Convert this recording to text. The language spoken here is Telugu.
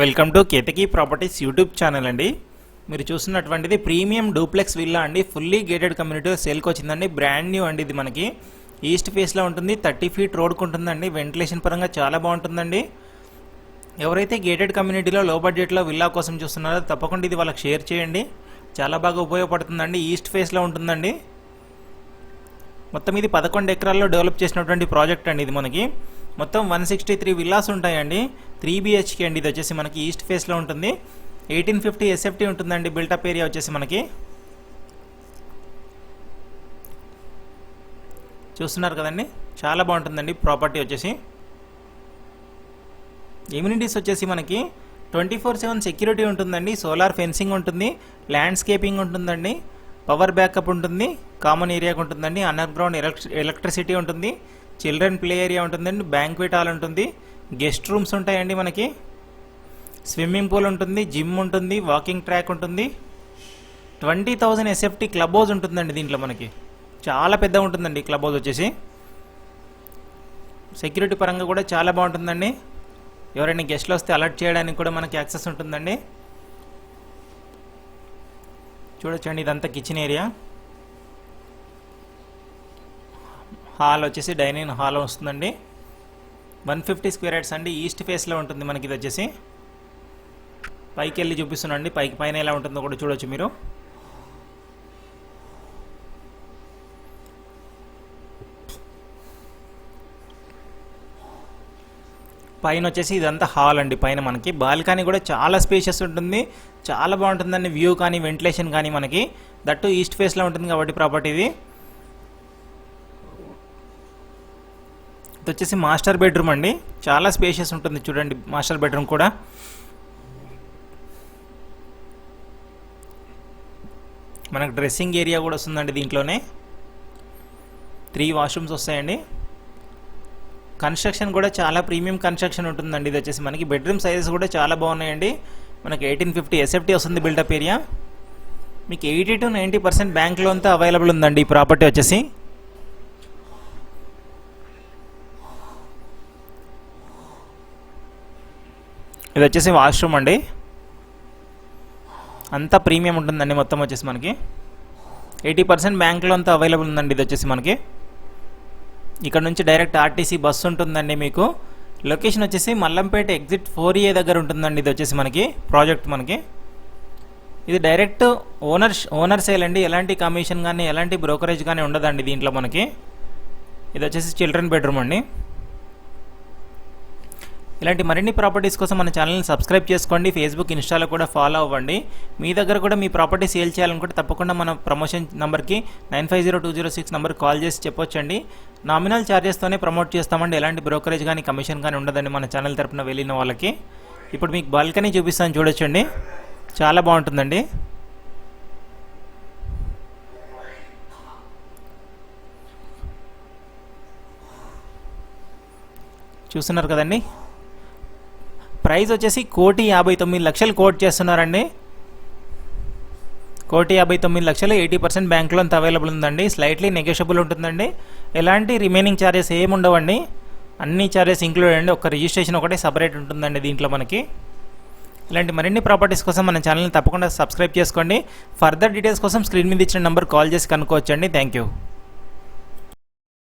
Welcome to Ketaki properties YouTube channel అండి. మీరు చూస్తున్నటువంటిది ప్రీమియం డూప్లెక్స్ విల్లా అండి. ఫుల్లీ గేటెడ్ కమ్యూనిటీ సేల్కి వచ్చిందండి. బ్రాండ్ న్యూ అండి ఇది మనకి. ఈస్ట్ ఫేస్లో ఉంటుంది. థర్టీ ఫీట్ రోడ్కు ఉంటుందండి. వెంటిలేషన్ పరంగా చాలా బాగుంటుందండి. ఎవరైతే గేటెడ్ కమ్యూనిటీలో లో బడ్జెట్లో విల్లా కోసం చూస్తున్నారో తప్పకుండా ఇది వాళ్ళకి షేర్ చేయండి. చాలా బాగా ఉపయోగపడుతుందండి. ఈస్ట్ ఫేస్లో ఉంటుందండి. మొత్తం ఇది పదకొండు ఎకరాల్లో డెవలప్ చేసినటువంటి ప్రాజెక్ట్ అండి ఇది మనకి. మొత్తం వన్ సిక్స్టీ త్రీ విల్లాస్ ఉంటాయండి. త్రీ బిహెచ్కే అండి ఇది వచ్చేసి మనకి ఈస్ట్ ఫేస్లో ఉంటుంది. ఎయిటీన్ ఫిఫ్టీ ఎస్ఎఫ్టీ ఉంటుందండి బిల్టప్ ఏరియా వచ్చేసి మనకి. చూస్తున్నారు కదండి? చాలా బాగుంటుందండి ప్రాపర్టీ వచ్చేసి. ఇమ్యూనిటీస్ వచ్చేసి మనకి ట్వంటీ ఫోర్ సెవెన్ సెక్యూరిటీ ఉంటుందండి సోలార్ ఫెన్సింగ్ ఉంటుంది ల్యాండ్స్కేపింగ్ ఉంటుందండి పవర్ బ్యాకప్ ఉంటుంది కామన్ ఏరియాకు ఉంటుందండి అండర్ గ్రౌండ్ ఎలక్ట్రిసిటీ ఉంటుంది చిల్డ్రన్ ప్లే ఏరియా ఉంటుందండి బ్యాంక్వెట్ హాల్ ఉంటుంది గెస్ట్ రూమ్స్ ఉంటాయండి మనకి స్విమ్మింగ్ పూల్ ఉంటుంది జిమ్ ఉంటుంది వాకింగ్ ట్రాక్ ఉంటుంది. Twenty thousand SFT club house ఉంటుందండి దీంట్లో మనకి. చాలా పెద్ద ఉంటుందండి క్లబ్ హౌస్ వచ్చేసి. సెక్యూరిటీ పరంగా కూడా చాలా బాగుంటుందండి. ఎవరైనా గెస్ట్లు వస్తే అలర్ట్ చేయడానికి కూడా మనకి యాక్సెస్ ఉంటుందండి. చూడొచ్చండి ఇదంతా కిచెన్ ఏరియా. హాల్ వచ్చేసి డైనింగ్ హాల్ వస్తుందండి. వన్ ఫిఫ్టీ స్క్వేర్ యార్డ్స్ అండి. ఈస్ట్ ఫేస్లో ఉంటుంది మనకి ఇది వచ్చేసి. పైకి వెళ్ళి చూపిస్తున్నాండి పైకి పైన ఎలా ఉంటుందో కూడా చూడొచ్చు మీరు. పైన వచ్చేసి ఇదంతా హాల్ అండి పైన మనకి. బాల్కనీ కూడా చాలా స్పేషియస్ ఉంటుంది. చాలా బాగుంటుందండి. వ్యూ కానీ వెంటిలేషన్ కానీ మనకి. దట్టు ఈస్ట్ ఫేస్లో ఉంటుంది కాబట్టి ప్రాపర్టీ ఇది. ఇది వచ్చేసి మాస్టర్ బెడ్రూమ్ అండి. చాలా స్పేషియస్ ఉంటుంది చూడండి మాస్టర్ బెడ్రూమ్ కూడా. మనకు డ్రెస్సింగ్ ఏరియా కూడా వస్తుందండి దీంట్లోనే. త్రీ వాష్రూమ్స్ వస్తాయండి. కన్స్ట్రక్షన్ కూడా చాలా ప్రీమియం కన్స్ట్రక్షన్ ఉంటుందండి. ఇది వచ్చేసి మనకి బెడ్రూమ్ సైజెస్ కూడా చాలా బాగున్నాయండి. మనకి ఎయిటీన్ ఫిఫ్టీ ఎస్ఎఫ్టీ వస్తుంది బిల్డప్ ఏరియా. మీకు eighty to ninety percent bank లోన్తో available ఉందండి ఈ ప్రాపర్టీ వచ్చేసి. ఇది వచ్చేసి వాష్రూమ్ అండి. అంతా ప్రీమియం ఉంటుందండి మొత్తం వచ్చేసి మనకి. ఎయిటీ పర్సెంట్ బ్యాంకులో అంతా అవైలబుల్ ఉందండి ఇది వచ్చేసి మనకి. ఇక్కడ నుంచి డైరెక్ట్ ఆర్టీసీ బస్సు ఉంటుందండి మీకు. లొకేషన్ వచ్చేసి మల్లంపేట ఎగ్జిట్ ఫోర్ ఏ దగ్గర ఉంటుందండి ఇది వచ్చేసి మనకి ప్రాజెక్ట్ మనకి. ఇది డైరెక్ట్ ఓనర్ ఓనర్ సేల్ అండి. ఎలాంటి కమిషన్ కానీ ఎలాంటి బ్రోకరేజ్ కానీ ఉండదండి దీంట్లో మనకి. ఇది వచ్చేసి చిల్డ్రన్ బెడ్రూమ్ అండి. ఇలాంటి మరిన్ని ప్రాపర్టీస్ కోసం మన ఛానల్ని సబ్స్క్రైబ్ చేసుకోండి. ఫేస్బుక్ ఇన్స్టాలో కూడా ఫాలో అవ్వండి. మీ దగ్గర కూడా మీ ప్రాపర్టీ సేల్ చేయాలనుకుంటే తప్పకుండా మన ప్రమోషన్ నెంబర్కి nine five zero two zero six number call చేసి చెప్పొచ్చండి. నామినల్ ఛార్జెస్తోనే ప్రమోట్ చేస్తామండి. ఎలాంటి బ్రోకరేజ్ కానీ కమిషన్ కానీ ఉండదండి మన ఛానల్ తరపున వెళ్ళిన వాళ్ళకి. ఇప్పుడు మీకు బాల్కనీ చూపిస్తాను చూడొచ్చండి. చాలా బాగుంటుందండి. చూస్తున్నారు కదండి? ప్రైస్ వచ్చేసి కోటి యాభై తొమ్మిది లక్షలు కోట్ చేస్తున్నారండి. కోటి యాభై తొమ్మిది లక్షలు eighty percent bank loan available ఉందండి. స్లైట్లీ నెగోషియబుల్ ఉంటుందండి. ఎలాంటి రిమైనింగ్ ఛార్జెస్ ఏమి ఉండవండి. అన్ని ఛార్జెస్ ఇంక్లూడ్ అండి. ఒక రిజిస్ట్రేషన్ ఒకటే సపరేట్ ఉంటుందండి దీంట్లో మనకి. ఇలాంటి మరిన్ని ప్రాపర్టీస్ కోసం మన ఛానల్ని తప్పకుండా సబ్స్క్రైబ్ చేసుకోండి. ఫర్దర్ డీటెయిల్స్ కోసం స్క్రీన్ మీద ఇచ్చిన నెంబర్ కాల్ చేసి కనుక్కోవచ్చండి. Thank you.